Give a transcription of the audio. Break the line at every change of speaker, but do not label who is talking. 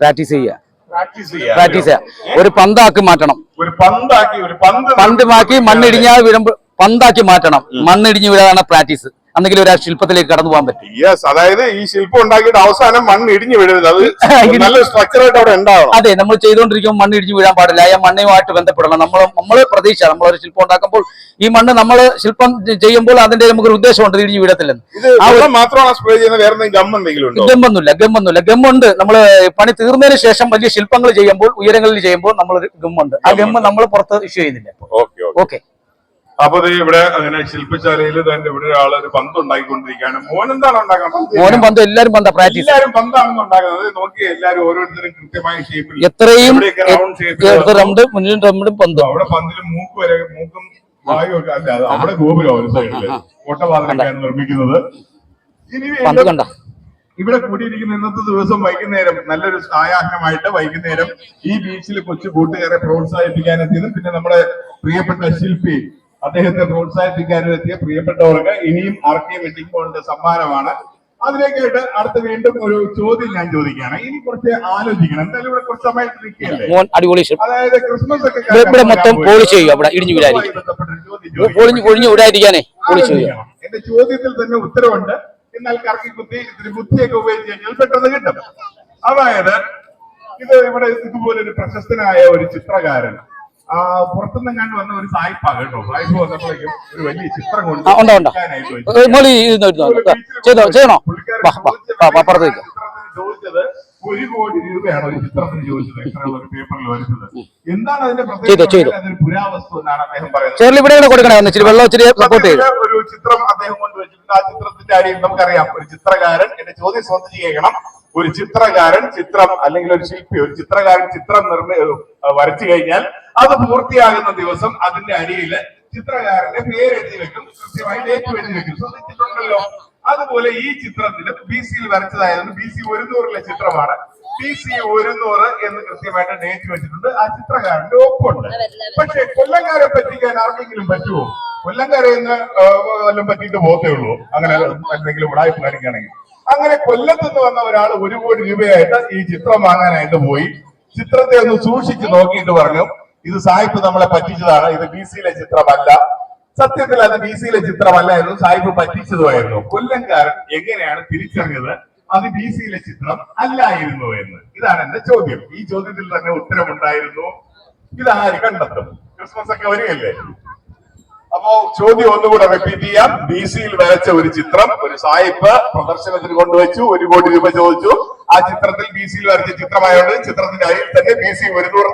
Practice ചെയ്യുക
practice ചെയ്യാം.
Practice ചെയ്യുക ഒരു പന്താക്കി മാറ്റണം.
ഒരു പന്താക്കി ഒരു പന്ത്
മാറ്റി മണ്ണിടിഞ്ഞാൽ വീഴുമ്പോൾ പന്താക്കി മാറ്റണം. മണ്ണിടിഞ്ഞ് വീഴാണ് പ്രാക്ടീസ് അന്നെങ്കിലും ഒരു ആ ശില്പത്തിലേക്ക് കടന്നു പോകാൻ പറ്റും.
യെസ് അതായത് ഈ ശില്പം ഉണ്ടാക്കിയിട്ട് അവസാനം മണ്ണ് ഇടിഞ്ഞു വീഴരുത്. അത് നല്ല സ്ട്രക്ചറായിട്ട് അവിടെ ഉണ്ടാവണം.
അതെ നമ്മൾ ചെയ്തുകൊണ്ടിരിക്കുമ്പോൾ മണ്ണ് ഇടിഞ്ഞു വീഴാൻ പാടില്ല. ആ മണ്ണുമായിട്ട് ബന്ധപ്പെടണം. നമ്മൾ നമ്മൾ പ്രതീക്ഷ നമ്മളൊരു ശില്പം ഉണ്ടാക്കുമ്പോൾ ഈ മണ്ണ് നമ്മൾ ശില്പം ചെയ്യുമ്പോൾ അതിന്റെ നമുക്കൊരു ഉദ്ദേശമുണ്ട്. ഇടിഞ്ഞു വീഴത്തില്ലെന്ന്
വെള്ളം മാത്രമാണ് സ്പ്രേ ചെയ്യുന്ന വേറെ
ഗമ്മൊന്നുമില്ല ഗമ്മൊന്നുമില്ല. ഗമ്മുണ്ട്. നമ്മൾ പണി തീർന്നതിന് ശേഷം വലിയ ശില്പങ്ങൾ ചെയ്യുമ്പോൾ ഉയരങ്ങളിൽ ചെയ്യുമ്പോൾ നമ്മളൊരു ഗമ്മുണ്ട്. ആ ഗമ്മ് നമ്മൾ പുറത്ത് ഇഷ്യൂ ചെയ്യുന്നില്ല
ഓക്കെ അപ്പൊ ദേ ഇവിടെ അങ്ങനെ ശില്പശാലയിൽ തന്നെ ഇവിടെ ഒരാൾ ഒരു പന്ത് ഉണ്ടാക്കിക്കൊണ്ടിരിക്കുകയാണ് മോൻ എന്താണ് ഉണ്ടാക്കുന്നത്
മോനും പന്തും എല്ലാരും പന്ത പ്രാക്ടീസ്.
എല്ലാരും പന്താണെന്ന് ഉണ്ടാക്കുന്നത്. നോക്കി എല്ലാരും ഓരോരുത്തരും കൃത്യമായ ഷേപ്പിൽ
എത്രയും റൗണ്ട് മുന്നിലും രണ്ടും പന്തും.
അവിടെ പന്തിന് മൂക്ക് വരെ മൂക്കും വായും ഒക്കെ അല്ല അവിടെ ഗോപുരം ഒരു സൈഡിൽ നിർമ്മിക്കുന്നത്. ഇനി
പന്ത് കണ്ട.
ഇവിടെ കൂടിയിരിക്കുന്ന ഇന്നത്തെ ദിവസം വൈകുന്നേരം നല്ലൊരു സായാഹ്നമായിട്ട് വൈകുന്നേരം ഈ ബീച്ചിൽ കൊച്ചു കൂട്ടുകാരെ പ്രോത്സാഹിപ്പിക്കാൻ എത്തിയതും പിന്നെ നമ്മുടെ പ്രിയപ്പെട്ട ശില്പി അദ്ദേഹത്തെ പ്രോത്സാഹിപ്പിക്കാനും എത്തിയ പ്രിയപ്പെട്ടവർക്ക് ഇനിയും ആർക്കിയ വെഡിങ് ബോളിന്റെ സമ്മാനമാണ് അതിലേക്കായിട്ട് അടുത്ത വീണ്ടും ഒരു ചോദ്യം ഞാൻ ചോദിക്കുകയാണ്. ഇനി കുറച്ച് ആലോചിക്കണം. എന്തായാലും ഇവിടെ കുറച്ച് സമയം
അടിപൊളി
അതായത് ക്രിസ്മസ് ഒക്കെ
ഇവിടെ- മൊത്തം പോളിഷ് ചെയ്യുക, ഇവിടെ ഇടിഞ്ഞു. പൊളിഞ്ഞു പൊളിഞ്ഞു വിടാതിരിക്കാനേ പോളിഷ് ചെയ്യുക.
എന്റെ ചോദ്യത്തിൽ തന്നെ ഉത്തരവുണ്ട്. എന്നാൽ കറക്കി കുത്തി ഇത്തിരി ബുദ്ധിയൊക്കെ ഉപയോഗിച്ച് കഴിഞ്ഞാൽ പെട്ടെന്ന് കിട്ടും. അതായത് ഇത് ഇവിടെ ഇതുപോലെ ഒരു പ്രശസ്തനായ ഒരു ചിത്രകാരൻ ആ പുറത്തുനിന്ന് കണ്ടു വന്ന ഒരു സായിപ്പാ കേട്ടോ. സായിപ്പ് വന്നപ്പോഴേക്കും ഒരു വലിയ ചിത്രം കൊണ്ട്
ചെയ്യണോ? പുറത്തേക്ക്
ചോദിച്ചത് ഒരു കോടി രൂപയാണ് ഒരു ചിത്രത്തിന് ചോദിച്ചത്? ഒരു പേപ്പറിൽ വരുന്നത്. എന്താണ് അതിന്റെ പ്രത്യേകത. അതൊരു പുരാവസ്തു എന്നാണ് അദ്ദേഹം പറയുന്നത്. ഒരു ചിത്രം അദ്ദേഹം കൊണ്ടുവച്ചിട്ടുണ്ട്. ആ ചിത്രത്തിന്റെ അടിയിൽ നമുക്കറിയാം. ഒരു ചിത്രകാരൻ എന്റെ ചോദ്യം ശ്രദ്ധിച്ച് കേൾക്കണം ഒരു ചിത്രകാരൻ ചിത്രം അല്ലെങ്കിൽ ഒരു ശില്പി ഒരു ചിത്രകാരൻ ചിത്രം നിർമ്മി വരച്ചു കഴിഞ്ഞാൽ അത് പൂർത്തിയാകുന്ന ദിവസം അതിന്റെ അരിയിൽ ചിത്രകാരന്റെ പേര് എഴുതി വെക്കും കൃത്യമായി ഡേറ്റ് എഴുതി വെക്കും. ശ്രദ്ധിച്ചിട്ടുണ്ടല്ലോ. അതുപോലെ ഈ ചിത്രത്തിന് ബി സിയിൽ വരച്ചതായതുകൊണ്ട് ബി സി ഒരുന്നൂറിലെ ചിത്രമാണ്. ബി സി ഒരുന്നൂറ് എന്ന് കൃത്യമായിട്ട് ഡേറ്റ് വെച്ചിട്ടുണ്ട്. ആ ചിത്രകാരന്റെ ഒപ്പുണ്ട്. പക്ഷെ കൊല്ലങ്കാരെ പറ്റിക്കാൻ ആർക്കെങ്കിലും പറ്റുമോ? കൊല്ലങ്കാരെ ഇന്ന് വല്ലതും പറ്റിയിട്ട് പോകത്തേ ഉള്ളൂ. അങ്ങനെ എന്തെങ്കിലും ഉടായ്പ കാണിക്കുകയാണെങ്കിൽ. അങ്ങനെ കൊല്ലത്തുനിന്ന് വന്ന ഒരാൾ ഒരു കോടി രൂപയായിട്ട് ഈ ചിത്രം വാങ്ങാനായിട്ട് പോയി. ചിത്രത്തെ ഒന്ന് സൂക്ഷിച്ച് നോക്കിയിട്ട് പറഞ്ഞു ഇത് സാഹിബ് നമ്മളെ പറ്റിച്ചതാണ് ഇത് ബി സിയിലെ ചിത്രമല്ല. സത്യത്തിൽ അത് ബി സിയിലെ ചിത്രമല്ലായിരുന്നു സാഹിബ് പറ്റിച്ചതുമായിരുന്നു. കൊല്ലംകാരൻ എങ്ങനെയാണ് തിരിച്ചറിഞ്ഞത്? അത് ബി സിയിലെ ചിത്രം അല്ലായിരുന്നു എന്ന്. ഇതാണ് എന്റെ ചോദ്യം. ഈ ചോദ്യത്തിൽ തന്നെ ഉത്തരമുണ്ടായിരുന്നു. ഇതാര് കണ്ടെത്തും? ക്രിസ്മസ് ഒക്കെ വരികയല്ലേ? അപ്പോ ചോദ്യം ഒന്നുകൂടെ റിപ്പീറ്റ് ചെയ്യാം. ബി സിയിൽ വരച്ച ഒരു ചിത്രം ഒരു സായിപ്പ് പ്രദർശനത്തിന് കൊണ്ടുവച്ചു ഒരു കോടി രൂപ ചോദിച്ചു. ആ ചിത്രത്തിൽ ബി സിയിൽ വരച്ച ചിത്രമായതുകൊണ്ട് ചിത്രത്തിന്റെ അയിൽ തന്നെ ബി സി ഒരുന്നൂറ്